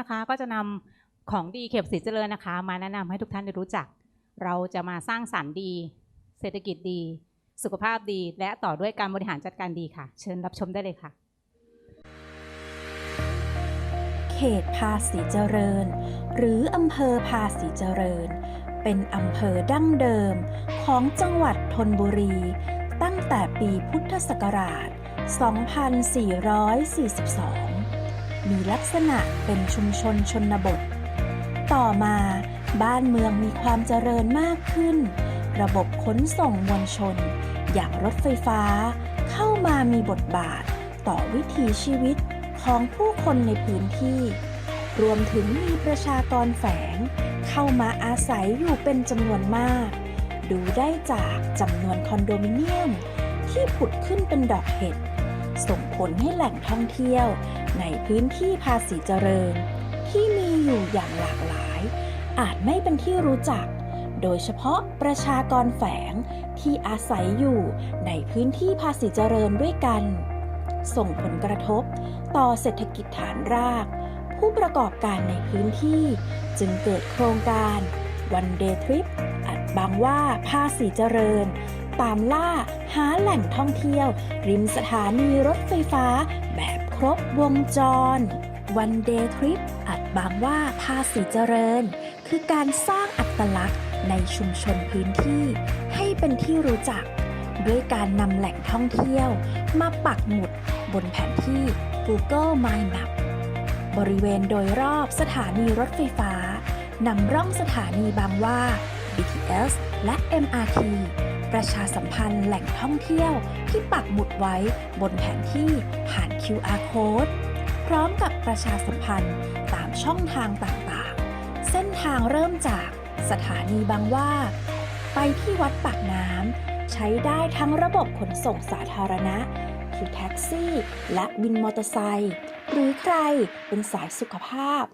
นะคะ ก็จะนำของดีเข็บศรีเจริญนะคะ มาแนะนำให้ทุกท่านได้รู้จัก เราจะมาสร้างสรรค์ดี เศรษฐกิจดี สุขภาพดี และต่อด้วยการบริหารจัดการดีค่ะ เชิญรับชมได้เลยค่ะ เขตภาษีเจริญ หรืออำเภอภาษีเจริญ เป็นอำเภอดั้งเดิม ของจังหวัดธนบุรี ตั้งแต่ปีพุทธศักราช 2442 มีลักษณะเป็นชุมชนชนบท ต่อมาบ้านเมืองมีความเจริญมากขึ้น ระบบขนส่งมวลชน อย่างรถไฟฟ้า เข้ามามีบทบาท ต่อวิถีชีวิตของผู้คนในพื้นที่ รวมถึงมีประชากรแฝง เข้ามาอาศัยอยู่เป็นจำนวนมาก ดูได้จากจำนวนคอนโดมิเนียม ที่ผุดขึ้นเป็นดอกเห็ด ส่งผลให้แหล่งท่องเที่ยว ในพื้นที่ภาษีเจริญ ที่มีอยู่อย่างหลากหลาย อาจไม่เป็นที่รู้จัก โดยเฉพาะประชากรแฝงที่อาศัยอยู่ในพื้นที่ภาษีเจริญด้วยกัน ส่งผลกระทบต่อเศรษฐกิจฐานราก ผู้ประกอบการในพื้นที่จึงเกิดโครงการ One Day Trip อัดบางว่าภาษีเจริญ ตามล่าหาแหล่งท่องเที่ยว ริมสถานีรถไฟฟ้าแบบ ครบวงจร One Day Trip อัดบางว่าภาษีเจริญ คือการสร้างอัตลักษณ์ในชุมชนพื้นที่ ให้เป็นที่รู้จัก ด้วยการนำแหล่งท่องเที่ยว มาปักหมุดบนแผนที่ Google Mind Map บริเวณโดยรอบสถานีรถไฟฟ้านำร่องสถานีบางว่า BTS และ MRT ประชาสัมพันธ์แหล่งท่องเที่ยวที่ปักหมุดไว้บนแผนที่ผ่าน QR code พร้อมกับประชาสัมพันธ์ตามช่องทางต่างๆ เส้นทางเริ่มจากสถานีบางว่า ไปที่วัดปากน้ำใช้ได้ทั้งระบบขนส่งสาธารณะ คือแท็กซี่ และวินมอเตอร์ไซค์หรือใครเป็นสายสุขภาพ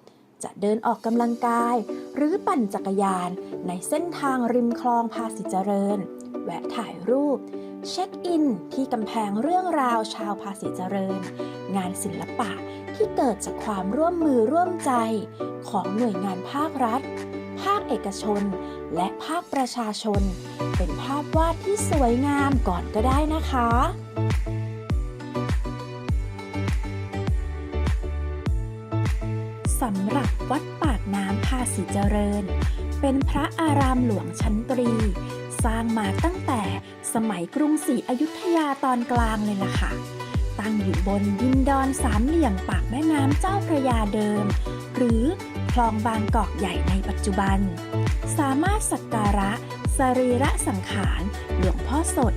จะเดินออกกำลังกาย หรือปั่นจักรยานในเส้นทางริมคลองภาษีเจริญ แวะถ่ายรูป เช็คอิน ที่กำแพงเรื่องราวชาวภาษีเจริญ งานศิลปะที่เกิดจากความร่วมมือร่วมใจ ของหน่วยงานภาครัฐ ภาคเอกชน และภาคประชาชน เป็นภาพวาดที่สวยงามก่อนก็ได้นะคะสำหรับวัดปากน้ำภาษีเจริญ เป็นพระอารามหลวงชั้นตรี สร้างมาตั้งแต่สมัยกรุงศรีอยุธยาตอนกลางเลยล่ะค่ะ ตั้งอยู่บนดินดอนสามเหลี่ยมปากแม่น้ำเจ้าพระยาเดิม หรือคลองบางกอกใหญ่ในปัจจุบัน สามารถสักการะสรีระสังขารหลวงพ่อสด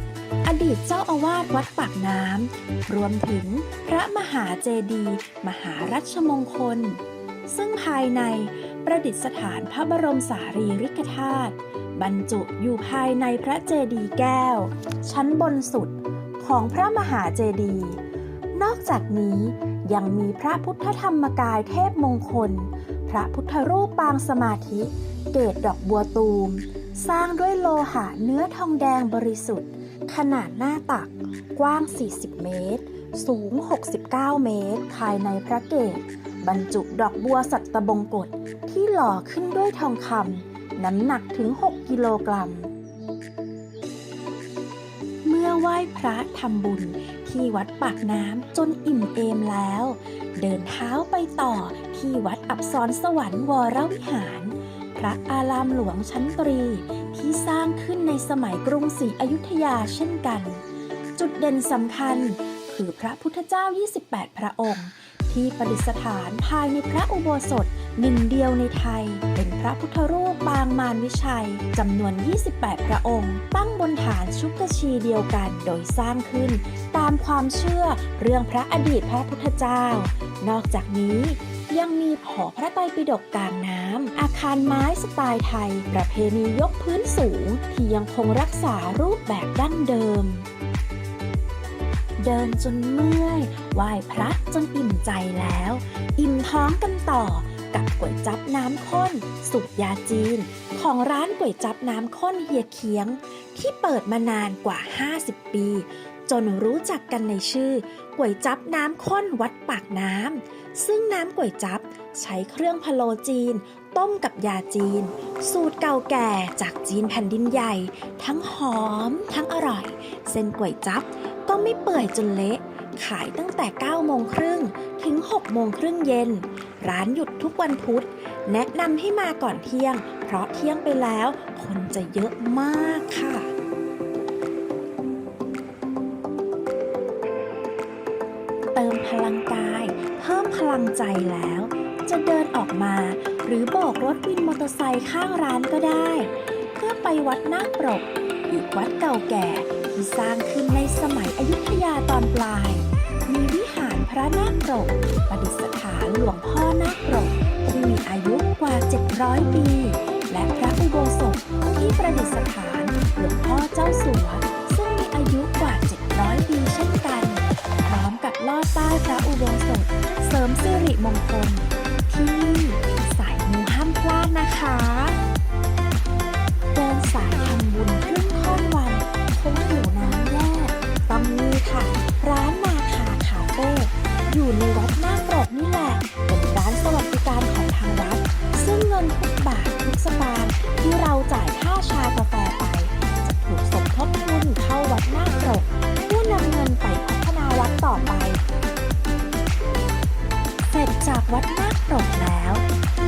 อดีตเจ้าอาวาสวัดปากน้ำรวมถึงพระมหาเจดีย์มหารัชมงคล ซึ่งภายใน ประดิษฐานพระบรมสารีริกธาตุบรรจุอยู่ภายในพระเจดีย์แก้ว ชั้นบนสุดของพระมหาเจดีย์นอกจากนี้ยังมีพระพุทธธรรมกายเทพมงคล พระพุทธรูปปางสมาธิ เกตดอกบัวตูม สร้างด้วยโลหะเนื้อทองแดงบริสุทธิ์ ขนาดหน้าตัก กว้าง 40 เมตร สูง 69 เมตร ภายในพระเกศ บรรจุดอกบัวสัตบงกฎที่หล่อขึ้นด้วยทองคำน้ำหนักถึง 6 กิโลกรัม เมื่อไหว้พระทำบุญที่วัดปากน้ำจนอิ่มเอมแล้ว เดินเท้าไปต่อที่วัดอับสรสวรรค์วรวิหาร พระอารามหลวงชั้นตรีที่สร้างขึ้นในสมัยกรุงศรีอยุธยาเช่นกัน จุดเด่นสำคัญคือพระพุทธเจ้า 28 พระองค์ ที่ประดิษฐานภายในพระอุโบสถหนึ่งเดียวในไทย เป็นพระพุทธรูปปางมารวิชัยจำนวน 28 พระองค์ ตั้งบนฐานชุกชีเดียวกันโดยสร้างขึ้น ตามความเชื่อเรื่องพระอดีตพระพุทธเจ้า นอกจากนี้ยังมีหอพระไตรปิฎกกลางน้ำ อาคารไม้สไตล์ไทย ประเพณียกพื้นสูง ที่ยังคงรักษารูปแบบดั้งเดิม เดินจนเมื่อยไหว้พระจนอิ่มใจแล้ว อิ่มท้องกันต่อกับก๋วยจับน้ำข้นสูตรยาจีน ของร้านก๋วยจับน้ำข้นเฮียเคียง ที่เปิดมานานกว่า 50 ปี จนรู้จักกันในชื่อก๋วยจับน้ำข้นวัดปากน้ำซึ่งน้ำก๋วยจับใช้เครื่องพะโลจีน ต้มกับยาจีน สูตรเก่าแก่จากจีนแผ่นดินใหญ่ ทั้งหอม ทั้งอร่อย เส้นก๋วยจับ ก็ไม่เปื่อยจนเละ ขายตั้งแต่ 9 โมงครึ่งถึง 6 โมงครึ่งเย็น ร้านหยุดทุกวันพุธ แนะนำให้มาก่อนเที่ยง เพราะเที่ยงไปแล้ว คนจะเยอะมากค่ะเติมพลังกาย เพิ่มพลังใจแล้ว จะเดินออกมา หรือโบกรถวินมอเตอร์ไซค์ข้างร้านก็ได้ เพื่อไปวัดนาคปรก อีกวัดเก่าแก่ที่สร้างขึ้นในสมัยอยุธยาตอนปลาย มีวิหารพระนาคปรกประดิษฐานหลวงพ่อนาคปรกที่มีอายุกว่า 700 ปี และพระอุโบสถที่ประดิษฐานหลวงพ่อเจ้าสัวซึ่งมีอายุกว่า 700 ปีเช่นกัน พร้อมกับลอดใต้พระอุโบสถเสริมสิริมงคลที่นี่สายมูห้ามพลาดนะคะ ค่ะ ร้านนาคาคาเฟ่อยู่ในวัดนาคปรกนี่แหละ เป็นร้านสวัสดิการของทางวัด ซึ่งเงินทุกบาททุกสตางค์ที่เราจ่ายค่าชากาแฟไป จะถูกสมทบทุนเข้าวัดนาคปรกเพื่อนำเงินไปพัฒนาวัดต่อไป เสร็จจากวัดนาคปรกแล้ว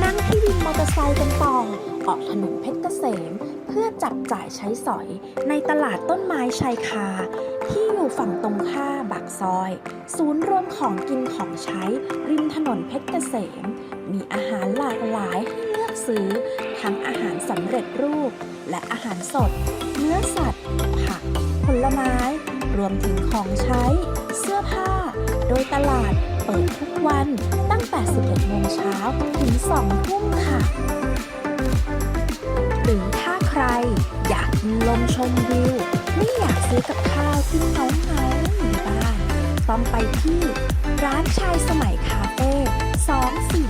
นั่งที่วินมอเตอร์ไซค์กันต่อออกถนนเพชรเกษม เพื่อจับจ่ายใช้สอยในตลาดต้นไม้ชายคา อยู่ฝั่งตรงข้าบักซอย ศูนย์รวมของกินของใช้ ริมถนนเพชรเกษม มีอาหารหลากหลายให้เลือกซื้อ ทั้งอาหารสำเร็จรูป และอาหารสด เนื้อสัตว์ ผัก ผลไม้ รวมถึงของใช้ เสื้อผ้า โดยตลาดเปิดทุกวันตั้งแต่ 11โมงเช้าถึง2ทุ่มค่ะ หรือถ้าใครอยากลมชมวิว ไม่อยากซื้อกับข้าวที่เงเงาๆอยู่บ้าน ต้องไปที่ร้านชายสมัยคาเฟ่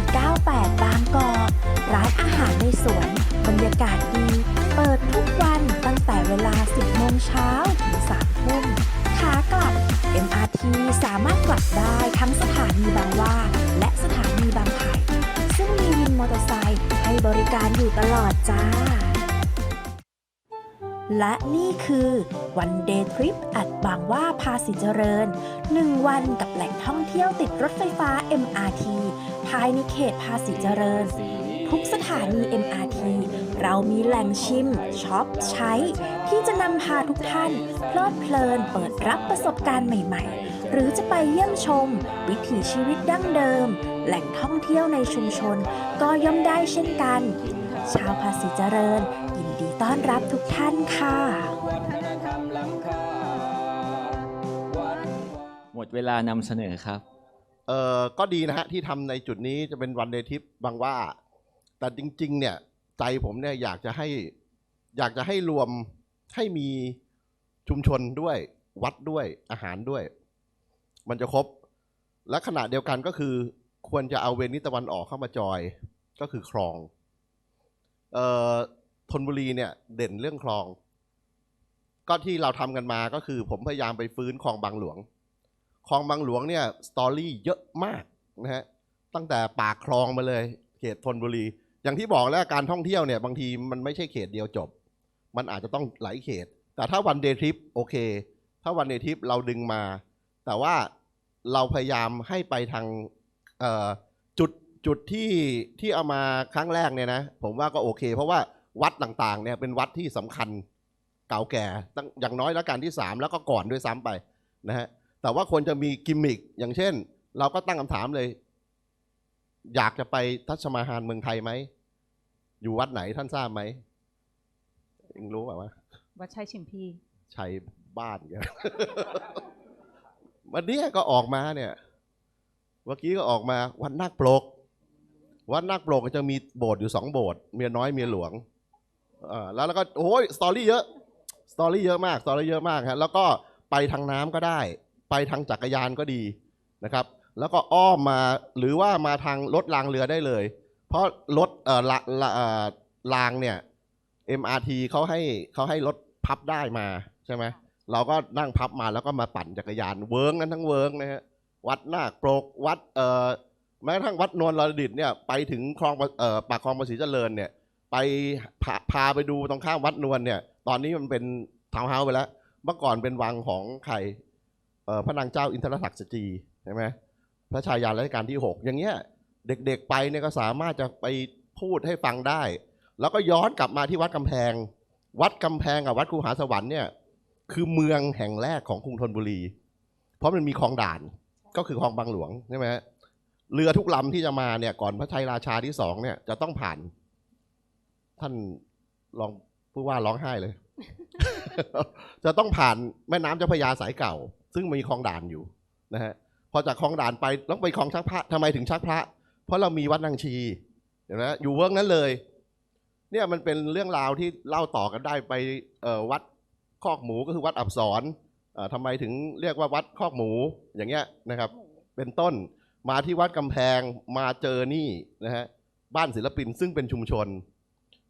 2498 บางกอกร้านอาหารในสวนบรรยากาศดี เปิดทุกวันตั้งแต่เวลา 10โมงเช้าถึง3ทุ่มขากลับ MRT สามารถกลับได้ทั้งสถานีบางว่า และสถานีบางไผ่ซึ่งมีวินมอเตอร์ไซค์ให้บริการอยู่ตลอดจ้าและนี่คือ วันเดย์ทริปอัดบางว่าภาษีเจริญ 1 วันกับแหล่งท่องเที่ยวติดรถไฟฟ้า MRT ภายในเขตภาษีเจริญ ทุกสถานี MRT เรามีแหล่งชิมช็อปใช้ ที่จะนำพาทุกท่าน เพลิดเพลินเปิดรับประสบการณ์ใหม่ๆ หรือจะไปเยี่ยมชม วิถีชีวิตดั้งเดิม แหล่งท่องเที่ยวในชุมชน ก็ย่อมได้เช่นกัน ชาวภาษีเจริญ ยินดีต้อนรับทุกท่านค่ะ เวลานำเสนอครับ เออก็ดีนะฮะที่ทำในจุดนี้จะเป็นวันเดทิปบางว่า แต่จริง ๆ เนี่ย ใจผมเนี่ยอยากจะให้อยากจะให้รวมให้มีชุมชนด้วย วัดด้วยอาหารด้วย มันจะครบ และขณะเดียวกันก็คือ ควรจะเอาเวนิตะวันออกเข้ามาจอยก็คือคลองเอ่อธนบุรีเนี่ยเด่นเรื่องคลอง ก็ที่เราทำกันมาก็คือผมพยายามไปฟื้นคลองบางหลวง คลองบางหลวงเนี่ยสตอรี่เยอะมากนะฮะตั้งแต่ปากคลองมาเลยเขตธนบุรี อย่างที่บอกแล้วการท่องเที่ยวเนี่ยบางทีมันไม่ใช่เขตเดียวจบ มันอาจจะต้องหลายเขต แต่ถ้าวันเดย์ทริปโอเค ถ้าวันเดย์ทริปเราดึงมา แต่ว่าเราพยายามให้ไปทางจุดจุดที่ที่เอามาครั้งแรกเนี่ยนะ ผมว่าก็โอเค เพราะว่าวัดต่างๆเนี่ยเป็นวัดที่สำคัญเก่าแก่ตั้งอย่างน้อยแล้วการที่สามแล้วก็ก่อนด้วยซ้ำไปนะฮะ แต่ว่าควรจะมีกิมมิคอย่างเช่น เราก็ตั้งคำถามเลย อยากจะไปทัศมาหารเมืองไทยไหม อยู่วัดไหนท่านทราบไหมเองรู้เปล่าวะวัดชัยชิมพีชัยบ้านแกวันเนี้ยก็ออกมาเนี่ยเมื่อกี้ก็ออกมาวัดนาคปลก วัดนาคปลกก็จะมีโบสถ์อยู่สองโบสถ์เมียน้อยเมียหลวงอ่าแล้วแล้วก็โอ้ยสตอรี่เยอะสตอรี่เยอะมากสตอรี่เยอะมากฮะแล้วก็ไปทางน้ำก็ได้ ไปทางจักรยานก็ดีนะครับ แล้วก็อ้อมมาหรือว่ามาทางรถรางเรือได้เลย เพราะรถเอ่อละละเอ่อรางเนี่ย MRT เขาให้เขาให้รถพับได้มาใช่ไหมเราก็นั่งพับมาแล้วก็มาปั่นจักรยานเวิร์กนั้นทั้งเวิร์กนะฮะวัดนาคโปรกวัดเอ่อแม้กระทั่งวัดนวลลดิตเนี่ยไปถึงคลองเอ่อปากคลองภาษีเจริญเนี่ยไปพาพาไปดูตรงข้ามวัดนวลเนี่ย ตอนนี้มันเป็นทาวน์เฮาส์ไปแล้ว เมื่อก่อนเป็นวังของใคร พระนางเจ้าอินทรศักดิ์สจีใช่ไหมพระชายารัชกาลที่หกอย่างเงี้ยเด็กๆไปเนี่ยก็สามารถจะไปพูดให้ฟังได้ แล้วก็ย้อนกลับมาที่วัดกำแพง วัดกำแพงกับวัดคูหาสวรรค์เนี่ยคือเมืองแห่งแรกของกรุงธนบุรี เพราะมันมีคลองด่านก็คือคลองบางหลวงใช่ไหมเรือทุกลำที่จะมาเนี่ยก่อนพระชัยราชาที่สองเนี่ยจะต้องผ่าน ท่านลองผู้ว่าร้องไห้เลย จะต้องผ่านแม่น้ำเจ้าพระยาสายเก่า ซึ่งมีคลองด่านอยู่นะฮะพอจากคลองด่านไปต้องไปคลองชักพระทำไมถึงชักพระ เพราะเรามีวัดนางชีเห็นไหมอยู่เวิร์กนั้นเลยเนี่ยมันเป็นเรื่องราวที่เล่าต่อกันได้ไปวัดคอกหมูก็คือวัดอับสรเอ่อทำไมถึงเรียกว่าวัดคอกหมูอย่างเงี้ยนะครับ เป็นต้นมาที่วัดกำแพงมาเจอนี่นะฮะบ้านศิลปินซึ่งเป็นชุมชน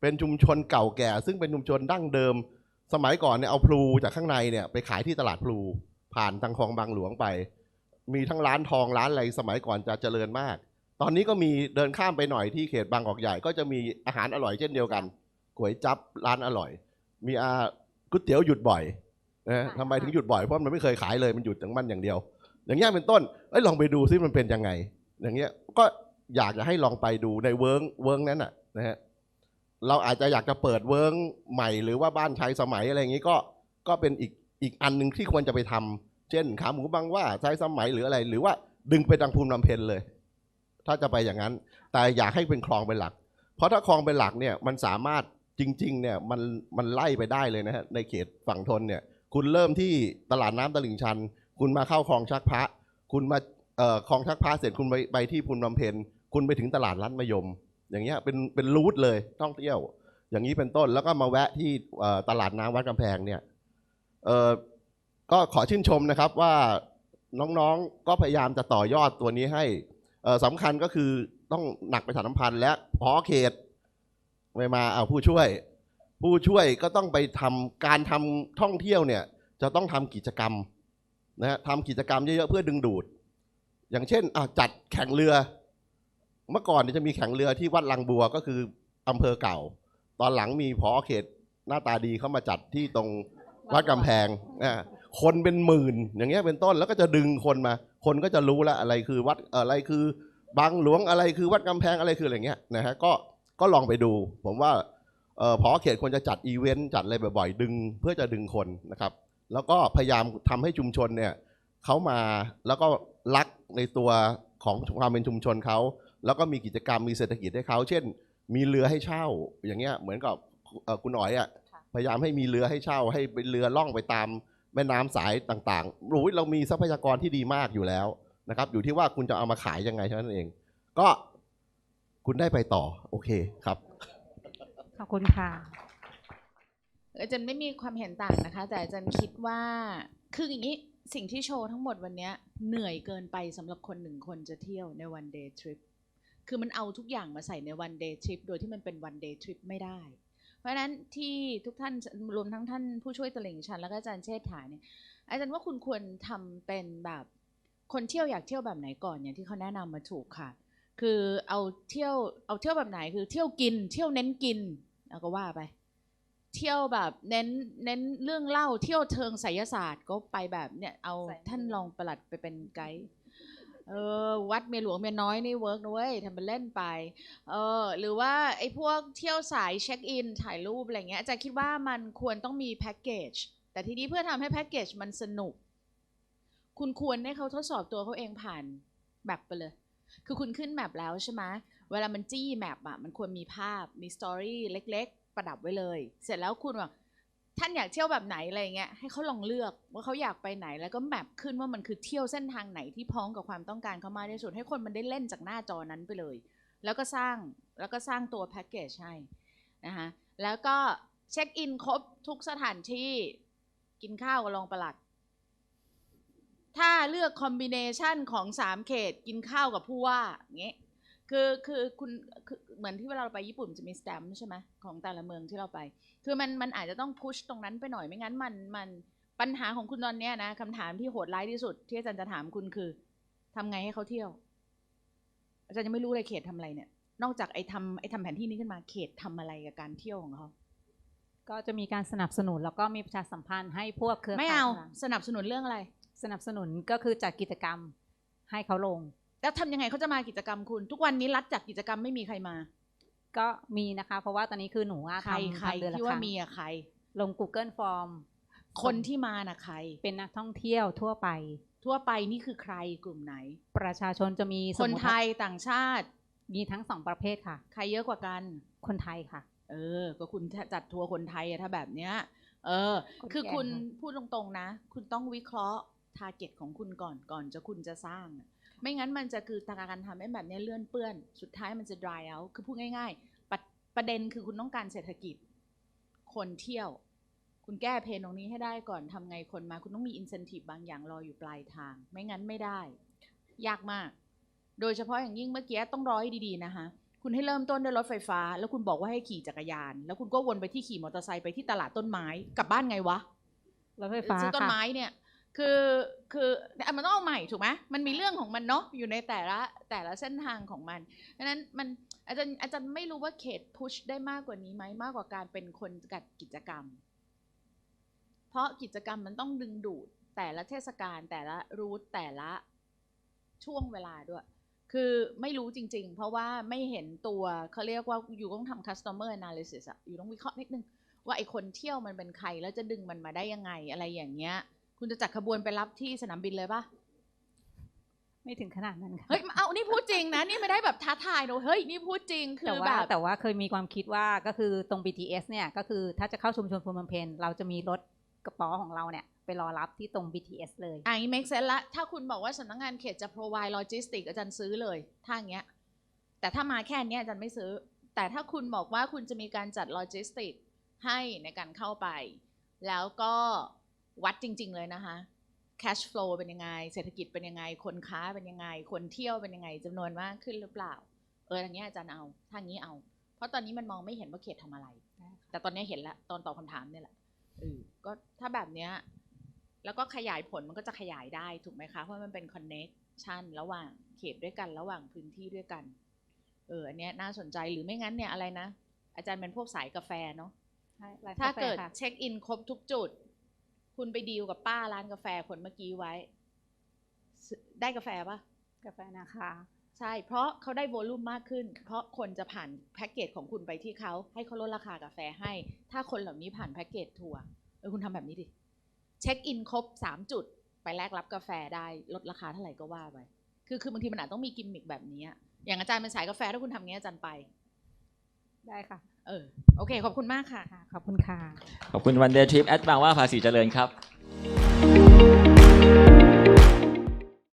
เป็นชุมชนเก่าแก่ ซึ่งเป็นชุมชนดั้งเดิม สมัยก่อนเนี่ยเอาพลูจากข้างในเนี่ยไปขายที่ตลาดพลู ผ่านทางคลองบางหลวงไป มีทั้งร้านทองร้านอะไรสมัยก่อนจะเจริญมาก ตอนนี้ก็มีเดินข้ามไปหน่อยที่เขตบางกอกใหญ่ ก็จะมีอาหารอร่อยเช่นเดียวกันก๋วยจั๊บร้านอร่อย มีอาก๋วยเตี๋ยวหยุดบ่อยนะฮะค่ะทำไมถึงหยุดบ่อยเพราะมันไม่เคยขายเลยมันหยุดอย่างมันอย่างเดียว อย่างเงี้ยเป็นต้นเอ้ยลองไปดูซิมันเป็นยังไง อย่างเงี้ยก็อยากจะให้ลองไปดูในเวิร์งเวิร์งนั้นน่ะนะฮะเราอาจจะอยากจะเปิดเวิร์งใหม่หรือว่าบ้านชายสมัยอะไรอย่างงี้ก็ก็เป็นอีก อีกอันหนึ่งที่ควรจะไปทำเช่น ขาหมูบางว่าชายสมัยหรืออะไร หรือว่าดึงไปดังภูมิลำเพนเลย ถ้าจะไปอย่างนั้น แต่อยากให้เป็นคลองเป็นหลัก เพราะถ้าคลองเป็นหลักเนี่ยมันสามารถจริงๆเนี่ยมันมันไล่ไปได้เลยนะฮะในเขตฝั่งทนเนี่ยคุณเริ่มที่ตลาดน้ำตลิ่งชัน คุณมาเข้าคลองชักพระ คุณมาเอ่อคลองชักพระเสร็จคุณไปไปที่พุนบำเพ็ญคุณไปถึงตลาดร้านมยม อย่างเงี้ยเป็นเป็นรูทเลยท่องเที่ยว อย่างนี้เป็นต้นแล้วก็มาแวะที่ตลาดน้ำวัดกำแพงเนี่ย ก็ขอชื่นชมนะครับว่าน้องๆก็พยายามจะต่อยอดตัวนี้ให้สำคัญก็คือต้องหนักไประชาสัมพันธ์และพอเขตไม่มาเอาผู้ช่วย ผู้ช่วยก็ต้องไปทำการทำท่องเที่ยวเนี่ยจะต้องทำกิจกรรมนะฮะทำกิจกรรมเยอะๆเพื่อดึงดูด อย่างเช่นจัดแข่งเรือ เมื่อก่อนจะมีแข่งเรือที่วัดลังบัวก็คืออำเภอเก่า ตอนหลังมีพอเขตหน้าตาดีเข้ามาจัดที่ตรง วัดกำแพงอะคนเป็นหมื่น อย่างเงี้ยเป็นต้นแล้วก็จะดึงคนมา คนก็จะรู้แล้วอะไรคือวัดอะไรคือบางหลวงอะไรคือวัดกำแพงอะไรคืออะไรเงี้ยนะฮะก็ก็ลองไปดู ผมว่าเอ่อพอเขตควรจะจัดอีเวนต์จัดอะไรบ่อยๆ ดึงเพื่อจะดึงคนนะครับแล้วก็พยายามทำให้ชุมชนเนี่ยเขามาแล้วก็รักในตัวของความเป็นชุมชนเขาแล้วก็มีกิจกรรมมีเศรษฐกิจให้เขาเช่น มีเรือให้เช่าอย่างเงี้ยเหมือนกับเอ่อคุณอ๋อยอะ พยายามให้มีเรือให้เช่าให้เป็นเรือล่องไปตามแม่น้ำสายต่างๆรู้เรามีทรัพยากรที่ดีมากอยู่แล้วนะครับ อยู่ที่ว่าคุณจะเอามาขายยังไงเท่านั้นเอง ก็คุณได้ไปต่อ โอเคครับ ขอบคุณค่ะอาจารย์ไม่มีความเห็นต่างนะคะ แต่อาจารย์คิดว่าคืออย่างนี้สิ่งที่โชว์ทั้งหมดวันเนี้ยเหนื่อยเกินไปสำหรับคนหนึ่งคนจะเที่ยวใน one day trip คือมันเอาทุกอย่างมาใส่ใน one day trip โดยที่มันเป็น one day trip ไม่ได้ เพราะฉะนั้นที่ทุกท่านรวมทั้งท่านผู้ช่วยตลิ่งชันแล้วก็อาจารย์เชษฐาเนี่ยอาจารย์ว่าคุณควรทำเป็นแบบคนเที่ยวอยากเที่ยวแบบไหนก่อนอย่างที่เขาแนะนำมาถูกค่ะ คือเอาเที่ยวเอาเที่ยวแบบไหนคือเที่ยวกิน เที่ยวเน้นกินเอาก็ว่าไป เที่ยวแบบเน้นเน้นเรื่องเล่าเที่ยวเทิงไสยศาสตร์ก็ไปแบบเนี่ยเอาใส่ท่านรองประหลัดไปเป็นไกด์ เออ วัดเมียหลวงเมียน้อยนี่เวิร์กนะเว้ยทำเป็นเล่นไป เออ หรือว่าไอ้พวกเที่ยวสายเช็คอิน ถ่ายรูปอะไรเงี้ยอาจารย์คิดว่ามันควรต้องมีแพ็กเกจ แต่ทีนี้เพื่อทำให้แพ็กเกจมันสนุก คุณควรให้เขาทดสอบตัวเขาเองผ่านแบบไปเลย คือคุณขึ้นแมปแล้วใช่ไหมเวลามันจี้แมปอะมันควรมีภาพ มีสตอรี่เล็ก ๆ ประดับไว้เลย เสร็จแล้วคุณบอก ท่านอยากเที่ยวแบบไหนอะไรเงี้ยให้เขาลองเลือกว่าเขาอยากไปไหนแล้วก็แมปขึ้นว่ามันคือเที่ยวเส้นทางไหนที่พ้องกับความต้องการเขามากที่สุด ให้คนมันได้เล่นจากหน้าจอนั้นไปเลย แล้วก็สร้างแล้วก็สร้างตัวแพ็กเกจให้นะคะแล้วก็เช็คอินครบทุกสถานที่กินข้าวกับรองประหลัด ถ้าเลือกคอมบิเนชันของสามเขตกินข้าวกับผู้ว่าอย่างเงี้ย คือคือคุณคือเหมือนที่เวลาเราไปญี่ปุ่นจะมีสแตมป์ใช่ไหมของแต่ละเมืองที่เราไป คือมันมันอาจจะต้องพุชตรงนั้นไปหน่อยไม่งั้นมันมันไปปัญหาของคุณตอนเนี้ยนะคำถามที่โหดร้ายที่สุด ที่อาจารย์จะถามคุณคือทำไงให้เขาเที่ยว อาจารย์ยังไม่รู้เลยเขตทำอะไรเนี่ย นอกจากไอ้ทำไอ้ทำแผนที่นี้ขึ้นมาเขตทำอะไรกับการเที่ยวของเขาก็จะมีการสนับสนุนแล้วก็มีประชาสัมพันธ์ให้พวกเครือไม่ข่ายเอาต่างสนับสนุนเรื่องอะไรๆสนับสนุนก็คือจัดกิจกรรมให้เขาลง แล้วทำยังไงเขาจะมากิจกรรมคุณ ทุกวันนี้รัฐจัดกิจกรรมไม่มีใครมา ก็มีนะคะ เพราะว่าตอนนี้คือหนูอะใครทำใครทำเดือนละที่คว่ารั้งมีอะใคร ลง Google Form คนที่มาน่ะใคร เป็นนักท่องเที่ยวทั่วไป ทั่วไปนี่คือใครกลุ่มไหน ประชาชนจะมีสคมนมุติไทยต่างชาติ มีทั้งสองประเภทค่ะ ใครเยอะกว่ากัน คนไทยค่ะ เออ ก็คุณจัดทัวร์คนไทยอะถ้าแบบเนี้ย เออ คนคือแก่คุณค่ะ พูดตรงๆนะ คุณต้องวิเคราะห์ทาร์เก็ตของคุณก่อนก่อนจะคุณจะสร้างอะ ไม่งั้นมันจะคือตาการทำให้แบบเนี้ยเลื่อนเปื้อน สุดท้ายมันจะ dry out คือพูดง่ายๆประประเด็นคือคุณต้องการเศรษฐกิจ คนเที่ยว คุณแก้เพนตรงนี้ให้ได้ก่อนทำไงคนมา คุณต้องมี incentive บางอย่างรออยู่ปลายทาง ไม่งั้นไม่ได้ ยากมาก โดยเฉพาะอย่างยิ่งเมื่อกี้ต้องร้อยดีๆนะคะคุณให้เริ่มต้นด้วยรถไฟฟ้า แล้วคุณบอกว่าให้ขี่จักรยาน แล้วคุณก็วนไปที่ขี่มอเตอร์ไซค์ไปที่ตลาดต้นไม้กลับบ้านไงวะรถไฟฟ้าซื้อต้นค่ะไม้เนี่ย คือคือมันต้องเอาใหม่ถูกไหมมันมีเรื่องของมันเนาะอยู่ในแต่ละแต่ละเส้นทางของมันดังนั้นมันอาจารย์อาจารย์ไม่รู้ว่าเขตพุชได้มากกว่านี้ไหมมากกว่าการเป็นคนจัดกิจกรรม เพราะกิจกรรมมันต้องดึงดูดแต่ละเทศกาลแต่ละรูทแต่ละช่วงเวลาด้วย คือไม่รู้จริง ๆ เพราะว่าไม่เห็นตัวเขาเรียกว่าอยู่ต้องทำ customer analysis อะอยู่ต้องวิเคราะห์นิดนึงว่าไอคนเที่ยวมันเป็นใครแล้วจะดึงมันมาได้ยังไงอะไรอย่างเงี้ย คุณจะจัดขบวนไปรับที่สนามบินเลยปะไม่ถึงขนาดนั้นค่ะเฮ้ยเอานี่พูดจริงนะ นี่ไม่ได้แบบท้าทายนะเฮ้ย นี่พูดจริง คืแต่อว่าแบบแต่ว่าเคยมีความคิดว่าก็คือตรง BTS เนี่ยก็คือถ้าจะเข้าชุมชนพนมเพนเราจะมีรถกระป๋อของเราเนี่ยไปรอรับที่ตรง BTS เลยอะ make sense ละ ถ้าคุณบอกว่าสำนักงานเขตจะ provide logistic อาจารย์ซื้อเลย ถ้าอย่างเงี้ย แต่ถ้ามาแค่เนี้ยอาจารย์ไม่ซื้อ แต่ถ้าคุณบอกว่าคุณจะมีการจัด logistic ให้ในการเข้าไป แล้วก็ วัดจริง ๆ เลยนะคะ cash flow เป็นยังไง เศรษฐกิจเป็นยังไง คนค้าเป็นยังไง คนเที่ยวเป็นยังไงจำนวนมากขึ้นหรือเปล่า เออทางเนี้ยอาจารย์เอาทางนี้เอา เพราะตอนนี้มันมองไม่เห็นว่าเขตทำอะไร แต่ตอนนี้เห็นแล้วตอนตอบคำถามเนี่ยแหละเออก็ถ้าแบบเนี้ยแล้วก็ขยายผลมันก็จะขยายได้ถูกไหมคะ เพราะมันเป็นคอนเน็กชันระหว่างเขตด้วยกันระหว่างพื้นที่ด้วยกัน เอออันเนี้ยน่าสนใจหรือไม่งั้นเนี่ยอะไรนะ อาจารย์เป็นพวกสายกาแฟเนาะใช่ร้นถ้ากแฟเกิดค่ะเช็คอินครบทุกจุด คุณไปดีลกับป้าร้านกาแฟคนเมื่อกี้ไว้ซื้อได้กาแฟปะกาแฟนะคะ ใช่ เพราะเขาได้โวลูมมากขึ้น เพราะคนจะผ่านแพ็กเกจของคุณไปที่เขา ให้เขาลดราคากาแฟให้ ถ้าคนเหล่านี้ผ่านแพ็กเกจทัวร์เออคุณทำแบบนี้ดิ เช็คอินครบสามจุด ไปแลกรับกาแฟได้ลดราคาเท่าไหร่ก็ว่าไป คือคือบางทีมันอาจต้องมีกิมมิคแบบนี้อะอย่างอาจารย์เป็นสายกาแฟถ้าคุณทำอย่างนี้อาจารย์ไป ได้ค่ะ เออโอเค ขอบคุณมากค่ะค่ะ ขอบคุณค่ะ ขอบคุณวันเดย์ทริปแอดบางว่าภาษีเจริญครับ